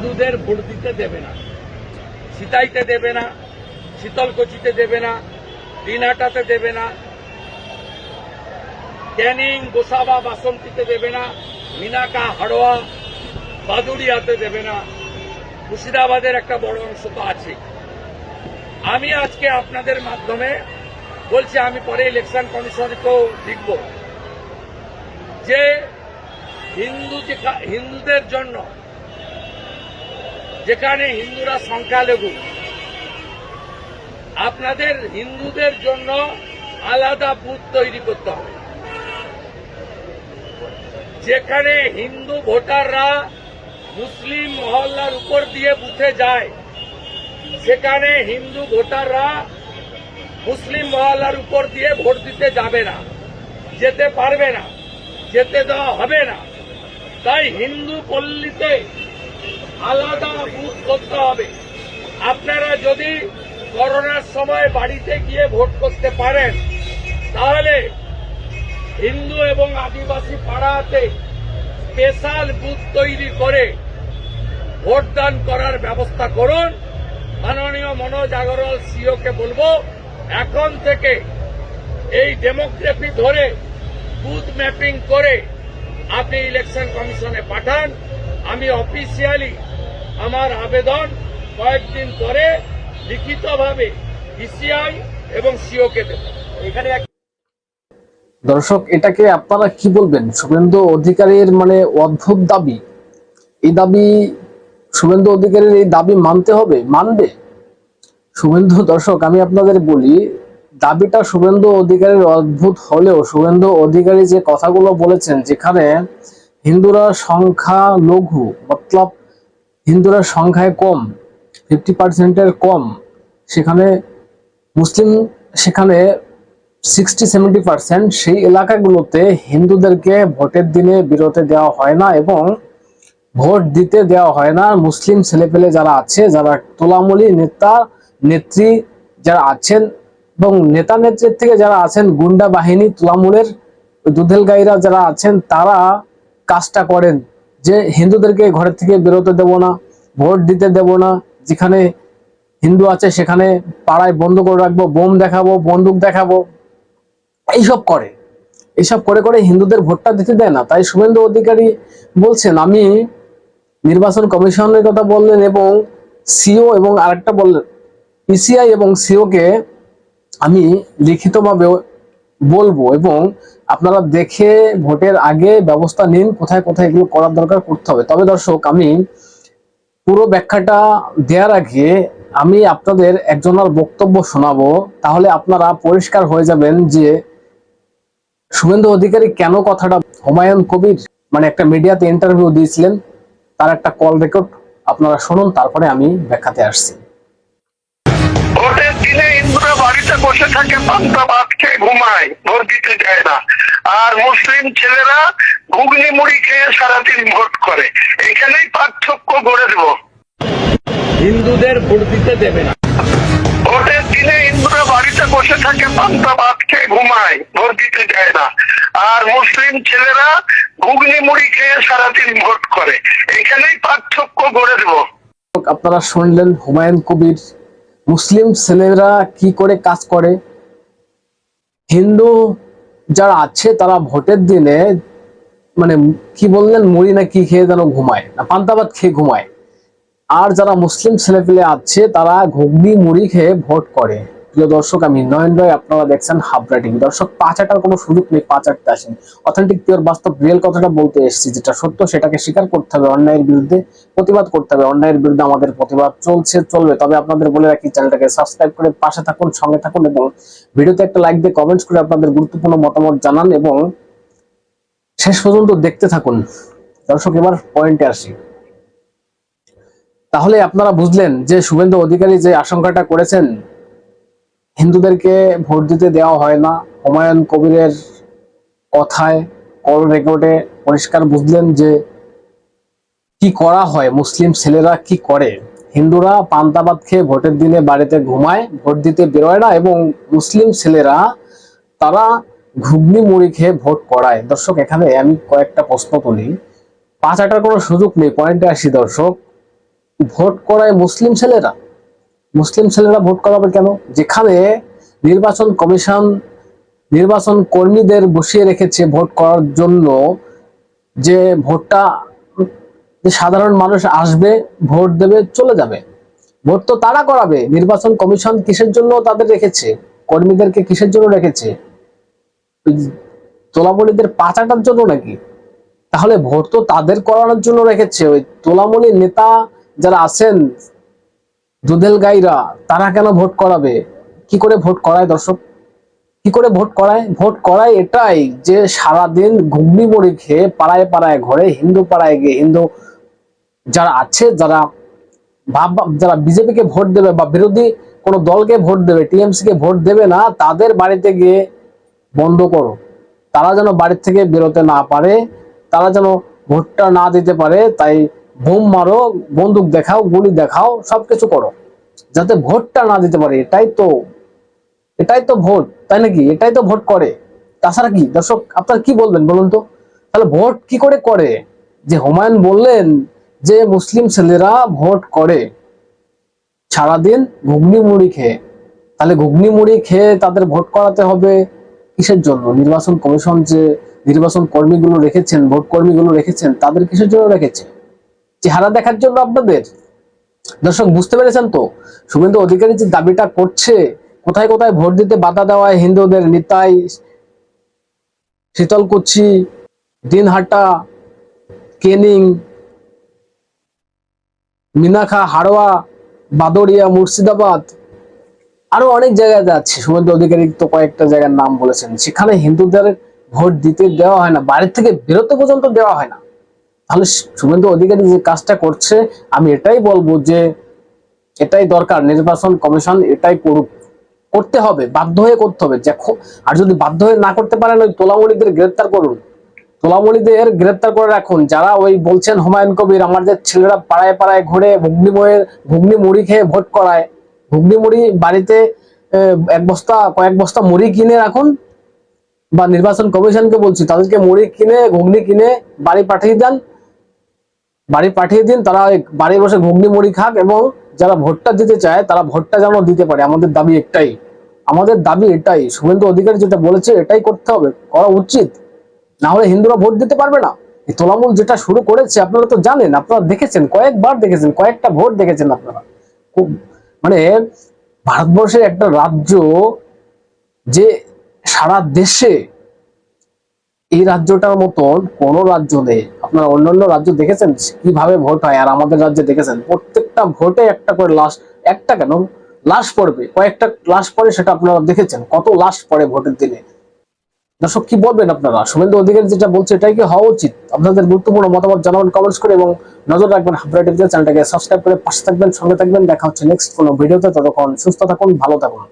হিন্দুদের ভোট দিতে দেবে না। সিতাইতে দেবে না, শীতলকুচিতে দেবে না, দিনহাটাতে দেবে না, ক্যানিং, গোসাবা, বাসন্তীতে দেবে না, মিনাকা, হাড়োয়া, বাদুড়িয়াতে দেবে না। মুর্শিদাবাদের একটা বড় অংশ তো আছে। আমি আজকে আপনাদের মাধ্যমে বলছি, আমি পরে ইলেকশন কমিশনকেও লিখব যে হিন্দু হিন্দুদের জন্য যেখানে হিন্দুরা সংখ্যালঘু। আপনাদের হিন্দুদের জন্য আলাদা বুথ তৈরি করতে হবে। যেখানে হিন্দু ভোটাররা মুসলিম মহল্লার উপর দিয়ে বুথে যায়, সেখানে হিন্দু ভোটাররা মুসলিম মহল্লার উপর দিয়ে ভোট দিতে যাবে না, যেতে পারবে না, যেতে দেওয়া হবে না। তাই হিন্দু পল্লীতে আলাদা বুথ করতে হবে। আপনারা যদি করোনার সময় বাড়িতে গিয়ে ভোট করতে পারেন, তাহলে হিন্দু এবং আদিবাসী পাড়াতে স্পেশাল বুথ তৈরি করে ভোটদান করার ব্যবস্থা করুন। মাননীয় মনোজ আগরওয়াল সিওকে বলব, এখন থেকে এই ডেমোগ্রাফি ধরে বুথ ম্যাপিং করে আপনি ইলেকশন কমিশনে পাঠান। আমি অফিসিয়ালি আমার আবেদন কয়েকদিন পরে লিখিতভাবে ইসিআই এবং সিওকে দেব। এখানে দর্শক, এটাকে আপনারা কি বলবেন? শুভেন্দু অধিকারীর মানে অদ্ভুত দাবি। এই দাবি, শুভেন্দু অধিকারীর এই দাবি মানতে হবে? মানবে। শুভেন্দু, দর্শক, আমি আপনাদের বলি, দাবিটা শুভেন্দু অধিকারীর অদ্ভুত হলেও, শুভেন্দু অধিকারী যে কথাগুলো বলেছেন, যেখানে হিন্দুরা সংখ্যা লঘু মতলব হিন্দুরা সংখ্যায় কম ফিফটি পার্সেন্টের কম, সেখানে মুসলিম, সেখানে সিক্সটি সেভেন্টি পার্সেন্ট সেই এলাকাগুলোতে হিন্দুদেরকে ভোটের দিনে বিরতে দেওয়া হয় না এবং ভোট দিতে দেওয়া হয় না। মুসলিম ছেলেপেলে যারা আছে, যারা তোলামলি নেতা, নেত্রী যারা আছেন এবং নেতা নেত্রীর থেকে যারা আছেন, গুন্ডা বাহিনী, তোলামুলের দুধেল গাইরা যারা আছেন, তারা কাজটা করেন। যে হিন্দুদেরকে ঘরের থেকে বেরোতে দেব না, ভোট দিতে দেব না, যেখানে হিন্দু আছে সেখানে পাড়ায় বন্ধ করে রাখব, বোম দেখাবো, বন্দুক দেখাবো, এইসব করে। এইসব করে করে হিন্দুদের ভোটটা দিতে দেয় না। তাই শুভেন্দু অধিকারী বলছেন, আমি নির্বাচন কমিশনের কথা বললেন এবং সিও এবং আরেকটা বললেন, পিসিআই এবং সিও কে আমি লিখিতভাবে বলব এবং আপনারা দেখে ভোটের আগে ব্যবস্থা নিন, কোথায় কোথায় এগুলো করার দরকার করতে হবে। তবে দর্শক, আমি পুরো ব্যাখ্যাটা দেওয়ার আগে আমি আপনাদের একজনের বক্তব্য শোনাবো। তাহলে আপনারা পরিষ্কার হয়ে যাবেন যে শুভেন্দু অধিকারী কেন কথাটা হুমায়ুন কবির মানে একটা মিডিয়াতে ইন্টারভিউ দিয়েছিলেন, তার একটা কল রেকর্ড আপনারা শুনুন, তারপরে আমি ব্যাখ্যাতে আসছি। বাড়িতে বসে থাকে পান্তা ভাত খেয়ে ঘুমায় ভোট দিতে যায় না। আর মুসলিম ছেলেরা ঘুগনি মুড়ি খেয়ে সারাদিন ভোট করে। এখানেই পার্থক্য গড়ে দেব। হিন্দুদের ভোট দিতে দেবে না। ভোটের দিনে হিন্দুরা বাড়িতে বসে থাকে পান্তা ভাত খেয়ে ঘুমায় ভোট দিতে যায় না। আর মুসলিম ছেলেরা ঘুগনি মুড়ি খেয়ে সারাদিন ভোট করে। এখানেই পার্থক্য গড়ে দেব। আপনারা শুনলেন হুমায়ুন কবির মুসলিম ছেলেরা কি করে কাজ করে? হিন্দু যারা আছে, তারা ভোটের দিনে মানে কি বললেন, মুড়ি না কি খেয়ে যেন ঘুমায়, না পান্তাবাদ খেয়ে ঘুমায়। আর যারা মুসলিম ছেলেপেলে আছে, তারা ঘুগনি, মুড়ি খেয়ে ভোট করে। প্রিয় দর্শক, আমি নয়ন রায় আপনারা দেখছেন হাবরা টিভি। দর্শক, পাঁচ আটার কোনো সুযোগ নেই, পাঁচ আটতে আসেন। অথেন্টিক পিওর বাস্তব রিয়েল কথাটা বলতে এসেছি, যেটা সত্য, সেটাকে স্বীকার করতে হবে, অন্যায়ের বিরুদ্ধে প্রতিবাদ করতে হবে, অন্যায়ের বিরুদ্ধে আমাদের প্রতিবাদ চলছে, চলবে। তবে আপনাদের বলে রাখি, চ্যানেলটাকে সাবস্ক্রাইব করে পাশে থাকুন, সঙ্গে থাকুন, এবং ভিডিওতে একটা লাইক দিয়ে কমেন্টস করে আপনাদের গুরুত্বপূর্ণ মতামত জানান, এবং শেষ পর্যন্ত দেখতে থাকুন। দর্শক, এবার পয়েন্টে আসি। তাহলে আপনারা বুঝলেন যে শুভেন্দু অধিকারী যে আশঙ্কাটা করেছেন হিন্দুদেরকে ভোট দিতে দেওয়া হয় না। হুমায়ুন কবিরের কথায় কল রেকর্ডে পরিষ্কার বুঝলেন যে কি করা হয়, মুসলিম ছেলেরা কি করে? হিন্দুরা পান্তাবাদ খেয়ে ভোটের দিনে বাড়িতে ঘুমায়, ভোট দিতে বেরোয় না এবং মুসলিম ছেলেরা তারা ঘুগনি মুড়ি খেয়ে ভোট করায়। দর্শক, এখানে আমি কয়েকটা প্রশ্ন তুলি। পাঁচ আটার কোনো সুযোগ নেই পয়েন্টে আসি দর্শক। ভোট করায় মুসলিম ছেলেরা? মুসলিম ছেলেরা ভোট করাবে কেন? যেখানে নির্বাচন কমিশন, নির্বাচন কর্মীদের বসিয়ে রেখেছে ভোট করার জন্য যে ভোটটা সাধারণ মানুষ আসবে, ভোট দেবে, চলে যাবে। ভোট তো তারা করাবে। নির্বাচন কমিশন কিসের জন্য তাদের রেখেছে? কর্মীদেরকে কিসের জন্য রেখেছে? তোলামলিদের পাচাটার জন্য নাকি? তাহলে ভোট তো তাদের করানোর জন্য রেখেছে। ওই তোলামলির নেতা যারা আছেন দুধেল গাইরা তারা কেন ভোট করাবে? কি করে ভোট করায় দর্শক? কি করে ভোট করায়? ভোট করায় এটাই যে সারাদিন ঘুগনি মুড়ি খেয়ে পাড়ায় পাড়ায় ঘরে, হিন্দু পাড়ায় গিয়ে হিন্দু যারা আছে, যারা ভাব, যারা বিজেপিকে ভোট দেবে বা বিরোধী কোনো দলকে ভোট দেবে টিএমসি কে ভোট দেবে না, তাদের বাড়িতে গিয়ে বন্ধ করো। তারা যেন বাড়ির থেকে বেরোতে না পারে, তারা যেন ভোটটা না দিতে পারে, তাই বোম মারো, বন্দুক দেখাও, গুলি দেখাও, সবকিছু করো। যাতে ভোটটা না দিতে পারে, এটাই তো এটাই তো ভোট, তাই নাকি? এটাই তো ভোট করে। তাছাড়া কি? দর্শক, আপনারা কি বলবেন বলুন তো? তাহলে ভোট কি করে করে? যে হুমায়ুন বললেন যে মুসলিম ছেলেরা ভোট করে। সারাদিন ঘুগনি মুড়ি খেয়ে। তাহলে ঘুগনি মুড়ি খেয়ে তাদের ভোট করাতে হবে কিসের জন্য? নির্বাচন কমিশন যে নির্বাচন কর্মীগুলো রেখেছেন, ভোট কর্মীগুলো রেখেছেন, তাদের কিসের জন্য রেখেছে চেহারা দেখার জন্য আপনাদের? দর্শক, বুঝতে পেরেছেন তো? শুভেন্দু অধিকারী যে দাবিটা করছে, কোথায় কোথায় ভোট দিতে বাধা দেওয়া হয় হিন্দুদের নিতাই শীতলকুচি, দিনহাটা, কেনিং, মিনাখা, হাড়োয়া, বাদরিয়া, মুর্শিদাবাদ, আরও অনেক জায়গায় যাচ্ছে। শুভেন্দু অধিকারী তো কয়েকটা জায়গার নাম বলেছেন। সেখানে হিন্দুদের ভোট দিতে দেওয়া হয় না বাড়ির থেকে বেরোতে পর্যন্ত দেওয়া হয় না। তাহলে শুভেন্দু অধিকারী যে কাজটা করছে, আমি এটাই বলব যে এটাই দরকার, নির্বাচন কমিশন এটাই করুক। করতে হবে, বাধ্য হয়ে করতে হবে। দেখো আর যদি বাধ্য হয়ে না করতে পারেন, ওই তোলামলিদের গ্রেপ্তার করুন। তোলামলিদের গ্রেপ্তার করে রাখুন। যারা ওই বলছেন হুমায়ুন কবির আমাদের ছেলেরা পাড়ায় পাড়ায় ঘুরে ঘুগনি ময়ের ঘুগনি মুড়ি খেয়ে ভোট করায় ঘুগনি মুড়ি বাড়িতে এক বস্তা, কয়েক বস্তা মুড়ি কিনে রাখুন, বা নির্বাচন কমিশনকে বলছি, তাদেরকে মুড়ি কিনে, ঘুগনি কিনে বাড়ি পাঠিয়ে দেন বাড়ি পাঠিয়ে দিন, তারা বাড়ি বসে ঘুগনি মুড়ি খাক এবং যারা ভোটটা দিতে চায়, তারা ভোটটা যেন দিতে পারে। আমাদের দাবি একটাই। আমাদের দাবি এটাই। শুভেন্দু অধিকারী যেটা বলেছে, এটাই করতে হবে। করা উচিত। না হলে হিন্দুরা ভোট দিতে পারবে না। এই তোলামূল যেটা শুরু করেছে, আপনারা তো জানেন, আপনারা দেখেছেন, কয়েকবার দেখেছেন, কয়েকটা ভোট দেখেছেন আপনারা। খুব মানে ভারতবর্ষের একটা রাজ্য যে সারা দেশে এই রাজ্যটার মতন কোন রাজ্য নেই। আপনারা অন্যান্য রাজ্য দেখেছেন কীভাবে ভোট হয় আর আমাদের রাজ্যে দেখেছেন? প্রত্যেকটা ভোটে একটা করে লাশ, একটা কেন? লাশ পড়বে। কয়েকটা লাশ পড়ে সেটা আপনারা দেখেছেন। কত লাশ পড়ে ভোটের দিনে? দর্শক, কি বলবেন আপনারা? শুভেন্দু অধিকারী যেটা বলছে এটাই কি হওয়া উচিত? আপনাদের গুরুত্বপূর্ণ মতামত জানাবেন কমেন্টস করে এবং নজর রাখবেন হাবরা চ্যানেলটাকে সাবস্ক্রাইব করে পাশে থাকবেন, সঙ্গে থাকবেন। দেখা হচ্ছে নেক্সট কোনো ভিডিওতে। ততক্ষণ সুস্থ থাকুন, ভালো থাকুন।